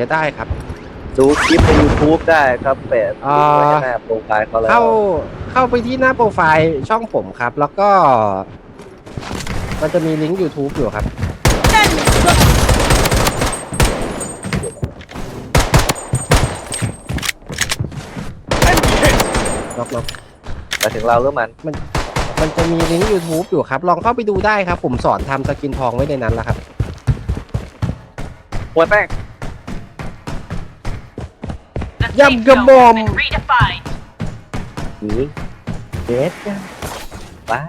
จะได้ครับ ดูคลิปใน YouTube ได้ครับแปะอ่าไว้หน้าโปรไฟล์เขาแล้วเข้าเข้าไปที่หน้าโปรไฟล์ช่องผมครับ แล้วก็ มันจะมีลิงก์ YouTube อยู่ครับ ล็อกล็อกมาถึงเราหรือมันมันจะมีลิงก์ YouTube อยู่ครับ ลองเข้าไปดูได้ครับ ผมสอนทำสกินทองไว้ในนั้นแล้วครับ หัวแตก The Yum, safe gum, zone bom. has been redefined. หรือเดสกันป้า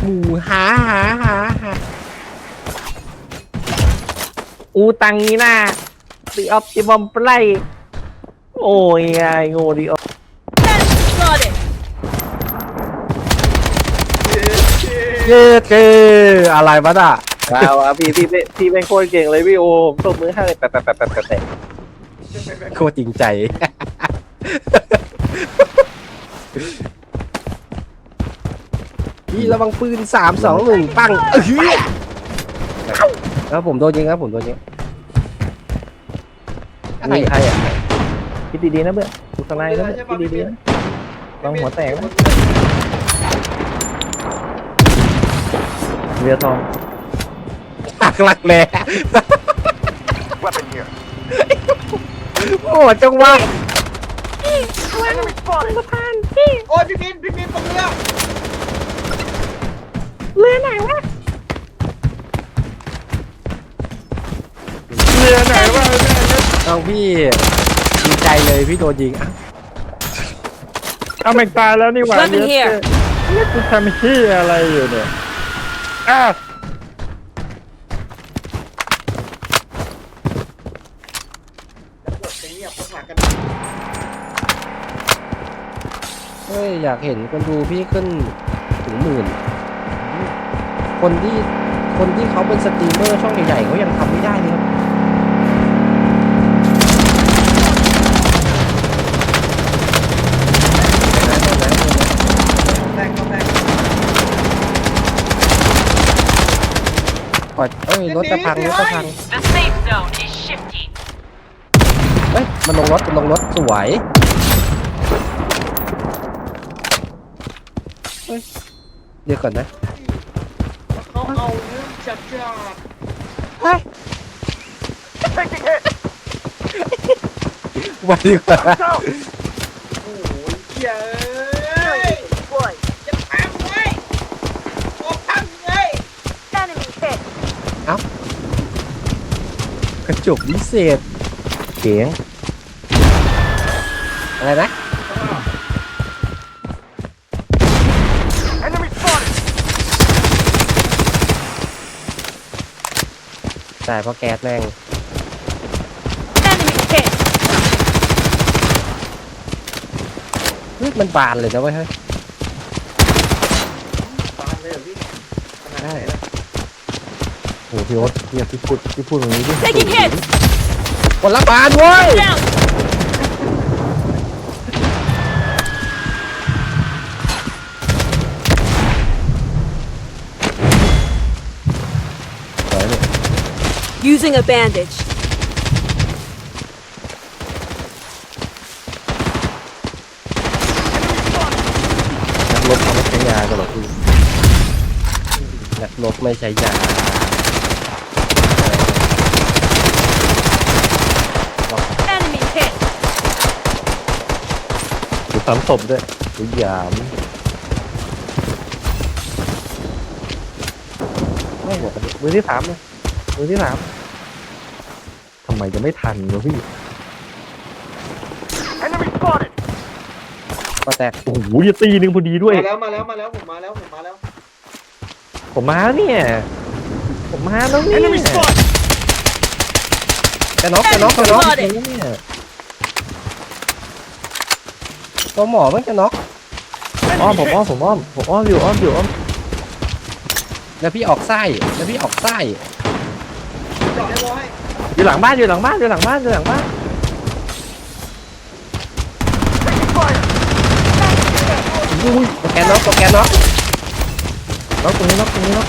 หมูหาหาหาหาอูตังนี้นะดีออปติมอมไพลโอ้ยไงโง่ดีออ Spotted. เย้เกอะไรวะน่ะ ว้าวอะพี่พี่พี่พี่เป็นโคตรเก่งเลยพี่โอผมตบมือให้เลยแปะแปะแปะแปะแปะแปะโคตรจริงใจ พี่ระวังปืนสามสองหนึ่งปังเออแล้วผมโดนยิงครับผมโดนยิงอะไรมีใครอะคิดดีๆนะเพื่อนดูข้างในนะเพื่อนคิดดีๆนะลองหัวแตกนะเรือทองหักห ลักแหล่โอ้จังหวะโอ้ยพี่บินพี่บินตรงเรือเอาพี่ดีใจเลยพี่โดนยิงอะเอาแม่งตายแล้วนี่หว่า Weapon here เนี่ยกูทำที่อะไรอยู่เนี่ยอ้าว อยากเห็นคนดูพี่ขึ้นถึงหมื่น คนที่คนที่เขาเป็นสตรีมเมอร์ช่องใหญ่ๆเขายังทำไม่ได้เลยครับแตกก็แตกก่อนเอ้ยรถจะพังรถจะพัง The safe zone is shifting. เอ้ยมันลงรถมันลงรถสวย เฮ้ยเดี๋ยวก่อนนะเขาเอาเรื่องจัดจ้าเฮ้ยวันดีกว่า โอ้ยเย้ยจะพังไงโอ้พังไงกระจกวิเศษเสียงอะไรนะ ใช่เพราะแก๊สแม่ง Enemy hit. เฮ้ยมันบานเลยนะเว้ยเฮ้ยตามเลยเหรอพี่ขนาดไหนล่ะโหพี่โอ๊ตเนี่ยพี่พูดพี่พูดตรงนี้ดิ Taking hits. คนละบานเว้ย Down. สวยเนี่ย Using a bandage. นักรบเขาไม่ใช้ยากันหรอกพี่นักรบไม่ ใช้ยา Enemy hit. ดูสามศพด้วยดูหยามไม่หมดมือที่สามเลยมือที่สาม ทำไมจะไม่ทันวะพี่ก็แตกโอ้โหจะตีหนึ่งพอดีด้วย มาแล้วมาแล้วมาแล้วผมมาแล้วผมมาแล้วผมมาแล้วเนี่ย ผมมาแล้วเนี่ยจะน็อกจะน็อกจะน็อก Spotted. เนี่ยตัวหมอมันจะน็อกอ้อมผมอ้อมผมอ้อมผมอ้อมอยู่อ้อมอยู่อ้อมแล้วพี่ออกไส้แล้วพี่ออกไส้จอดได้ร้อย อยู่หลังบ้านอยู่หลังบ้านอยู่หลังบ้านอยู่หลังบ้าน อุ้ยตัวแกนน็อกตัวแกนน็อกล็อกตรงนี้ล็อกตรงนี้ล็อก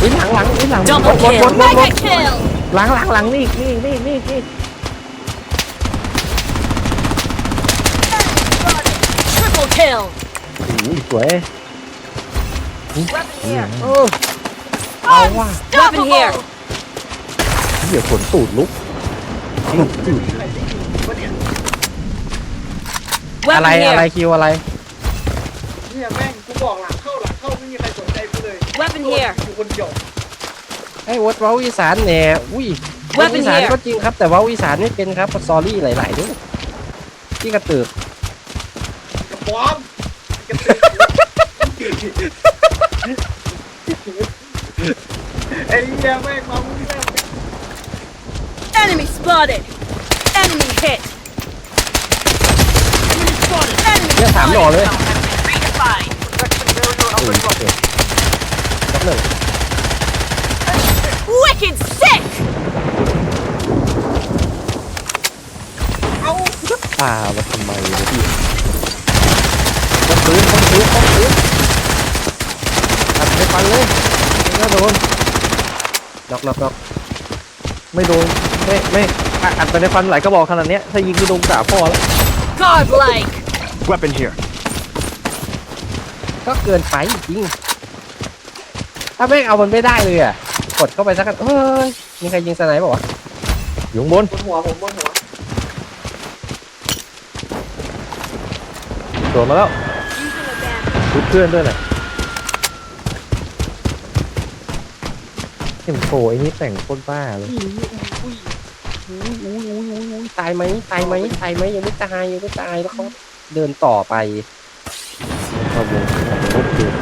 อุ้ยหลังหลังอุ้ยหลัง Double บน kill. บนบนบน Mega kill. หลังหลังหลังนี่นี่นี่นี่นี่ Triple kill. อุ้ยสวย Weapon here. เออ เอาว่ะ Weapon here. เดี๋ยวฝนตูดลุกลุกตูดใครได้ยินวะเนี่ยอะไร Weapon อะไร here. คิวอะไร เนี่ยแม่งกูบอกหลังเข้าหลังเข้าไม่มีใครสนใจกูเลย Weapon here. อยู่คนเดียวไอ้วดเว้าอีสานแหน่อุ้ย Weapon เว้าอีสาน here ก็จริงครับ แต่เว้าอีสานไม่เป็นครับซอรี่หลายๆด้วยที่กระตือกกระป๋อมกระตือ ไอ้เหี้ยแม่งมามึงแม่ง Enemy spotted. Enemy hit. Enemy spotted. Enemy เนี่ยถามหน่อเลย redefined. อุ้ยโอเคนับหนึ่ง Wicked sick. เอาป่ามาทำไมเนี่ยพี่คนปืนคนปืนคนปืนตัดไปฟันเลยไม่ น่าโดนน็อกน็อกน็อกไม่โดนไม่ไม่อะอัดไปในฟันหลายกระบอกขนาดเนี้ยถ้ายิงก็โดนด่าพ่อแล้ว Godlike. weapon here ก็เกินไปจริงถ้าแม่งเอามันไม่ได้เลยอะกดเข้าไปสักกันเฮ้ยมีใครยิงสไนเปอร์วะอยู่ข้างบนบนหัวผมบนหัวโดนมาแล้ว Using a bandage. ชุดเพื่อนด้วยหน่อย เห็นโผไอ้นี่แต่งโคตรบ้าเลย อุ้ยอุ้ยอุ้ยอุ้ยอุ้ยอุ้ยตายไหมตายไหมตายไหมยังไม่ตายยังไม่ตายแล้วเขาเดินต่อไปเข้าวงโคตรเก่ง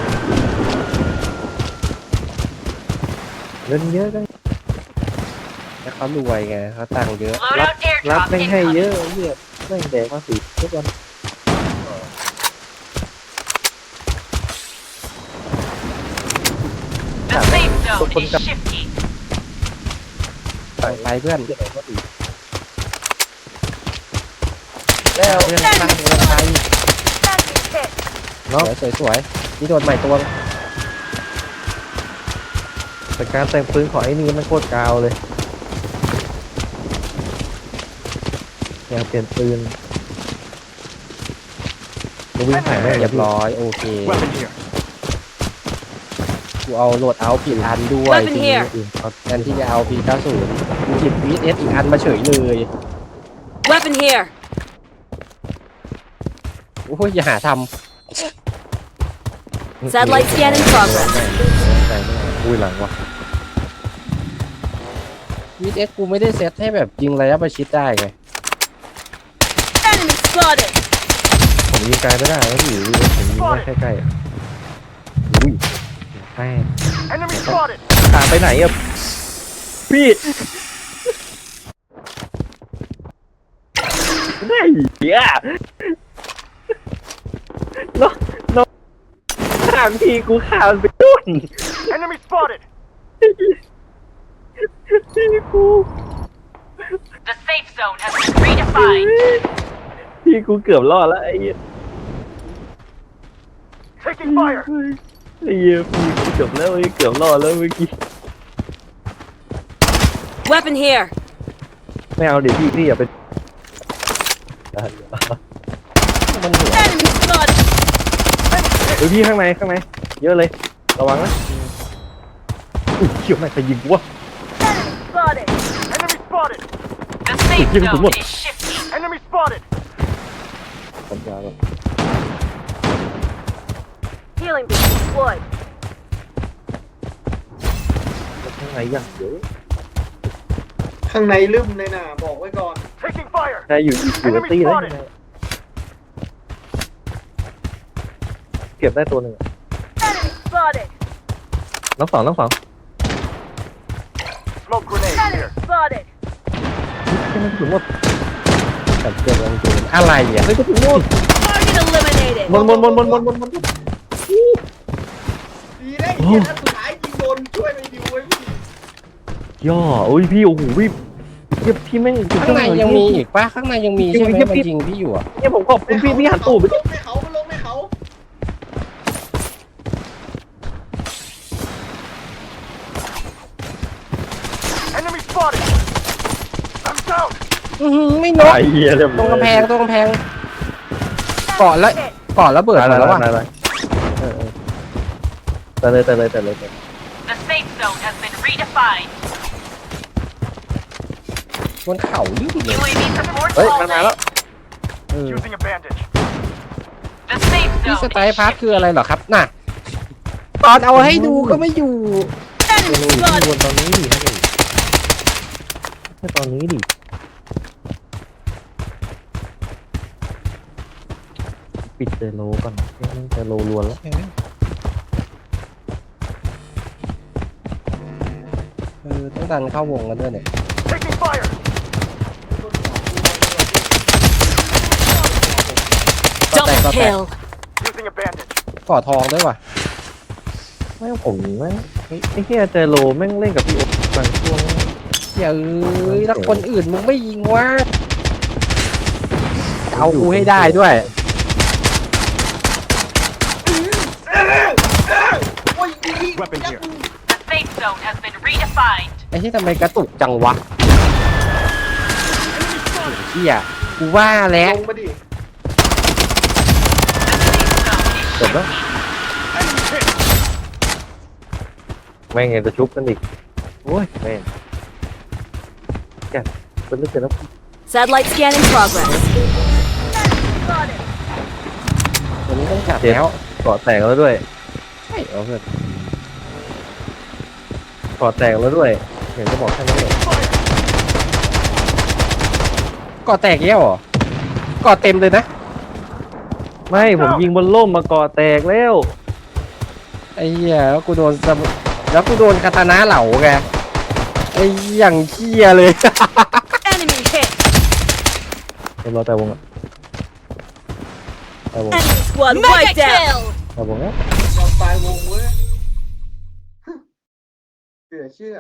เล่นเยอะกันแล้วเขารวยไงเขาตังค์เยอะ Loadout รับ airdrop แม่งให้ incoming. เยอะเยอะแม่งแดกมาสีทุกวัน The safe zone is shifting. ตังไปเพื่อนแล้วเพื่อนตั้งเงินไป Enemy hit. สวยสวยๆนี่โดนใหม่ตัวแต่การแต่งปืนของไอ้นี่มันโคตรกาวเลยอยากเปลี่ยนปืนจะวิ่งผ่านได้เรียบร้อยโอเค weapon here กูเอาโหลดเอาผิดอันด้วย Weapon ทีนี้ here แทนที่จะเอา P90 กูหยิบ VS อีกอันมาเฉยเลย Weapon here. โอ้ยอย่าหาท Satellite scan in progress. อุ้ยหลังว่ะำ VS กูไม่ได้เซตให้แบบยิงระยะประชิดได้ไง Enemy spotted. ผมยิงไกลไม่ได้นะพี่ผมยิงได้ใกล้ๆอะอุ้ย แม่ง enemy spotted ตามไปไหนอะพี่ได้เหี้ยน้องน้องข้ามพี่กูข้ามไปดุน enemy spotted พี่กู The safe zone has been redefined. พี่กูเกือบรอดแล้วไอ้เหี้ย taking fire ไอ้เหี้ยพี่กูเกือบแล้วไอ้เกือบรอดแล้วเมื่อกี้ Weapon here. ไม่เอาดิพี่พี่อย่าไปมันหัว Enemy spotted. เฮ้ยพี่ข้างในข้างในเยอะเลยระวังนะอุ้ยเขี่ยวไม่งใครยิงกูวะ Spotted. enemy spotted The safe Give it to zone what? is shifting. enemy spotted ปัญญาแบบ Healing beam deployed. ข้างในอย่างเยอะข้างในลืมเลยนะบอกไว้ก่อน taking fire ใช่อยู่อยู่อยู่กับตี้แล้วยังไงเก็บได้ตัวหนึ่งอะ Enemy spotted. น้องสองน้องสอง smoke grenade here spotted. แค่นั้นถึงหมดกับเกิดลงจูนอะไรอะเฮ้ยก็ถึงหมด Target eliminated. บนบนบนบนบนบนบนดีได้ โอ้ย่ยไอโอ้ยพี่โอ้โหพี่เทียบพี่แม่งข้างในยังมีอีกปะข้างในยังมีใช่ไหมมันยิงพี่อยู่อะเนี่ยผมขอบคุณพี่พี่หันตูบไปลงไม่เขาลงไม่เขาอื้ไม่นกตร้รองกำแพงตรงกำแพงเกาะแล้วเกาะแล้วเบิดหมดแล้วอะ แต่เลยแต่เลยแต่เลยแต่เลย The safe zone has been redefined. บนเขาลื่นเลย UAV support เฮ้ย called มันมาแล้ว in. เออ Using a bandage. The safe พี่ zone สไต is ล์พาร์ท shifting. คืออะไรเหรอครับน่ะตอนเอาให้ดูก็ไม่อยู่เออที่วนตอนนี้ดิให้ดิให้ตอนนี้ดิปิดเจโลก่อนเจโลล้วนแล้ว เออ ต้องดันเข้าวงกันด้วยเนี่ย Taking fire. ก็แตกก็แตก Using a bandage. ก่อทองด้วยว่ะแม่งผมแม่งไอ้ไอ้เหี้ยเจโลแม่งเล่นกับพี่โอ๊ตบางช่วงอย่าเอ้ยแล้วคนอื่นมึงไม่ยิงวะเอากูให้ได้ด้วยโอ้ยดี Weapon here. The safe zone has been redefined. ไอ้ที่ทำไมกระตุกจังวะเฮียกูว่าแล้วลงมาดิ The safe zone is จบแล้วแม่งยังจะชุบกันอีกโอ้ยแม่งแกเป็นเรื่องเสร็จแล้ว Satellite scan in progress. ตัวนี้ต้องจับเจ็บแล้วเกาะแตกแล้วด้วยใช่เอาเถอะเกาะแตกแล้วด้วยเห็นจะบอกแค่นั้นเลยก่อแตกแย่หรอก่อเต็มเลยนะ ไม่ผมยิงบนล่มมาเกาะแตกแล้วไอ้เหี้ยแล้วกูโดนสมแล้วกูโดนคาตานะเหล่าไงไอ้อย่างเคียเลย Enemy hit. เรียบร้อยแต่วงอะแต่วง Enemy squad wiped out. แต่วงแล้วยอมตายวงเว้ยเชื่อเชื่อ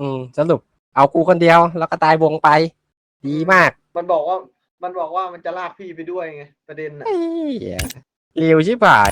อืมสรุปเอากูคนเดียว แล้วก็ตายวงไป ดีมากมันบอกว่า มันบอกว่ามันจะลากพี่ไปด้วยไงประเด็นน่ะไอ้เหี้ยเร็วชิบหาย